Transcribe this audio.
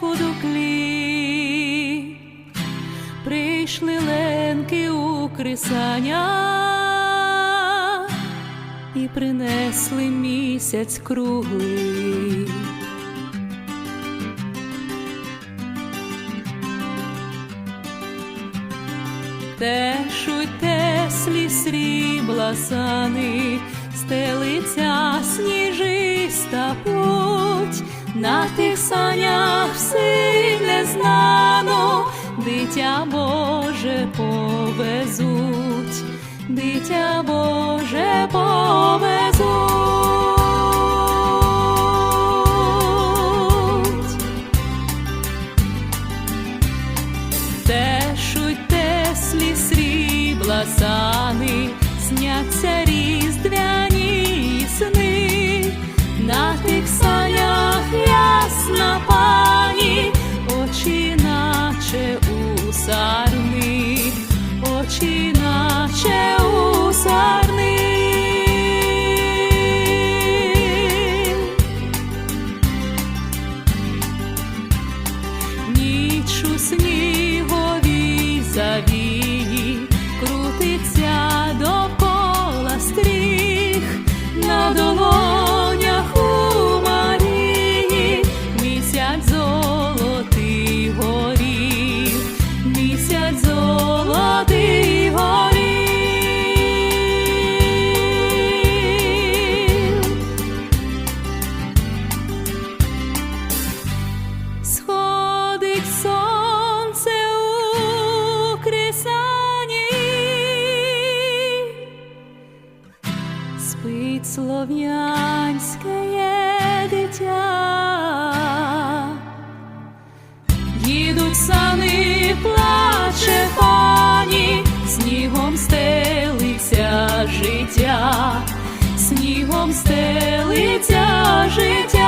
Київським містечку дуклі, прийшли ленки у крисаня і принесли місяць круглий. Тешуть теслі срібла сани, стелиця сніжиста путь, на тих санях дитя Боже повезуть, дитя Боже повезуть. Тешуть теслі срібла сани, сняться різдвяні сни, спить слов'янське дитя, їдуть сани, плаче пані, снігом стелиться життя, снігом стелиться життя.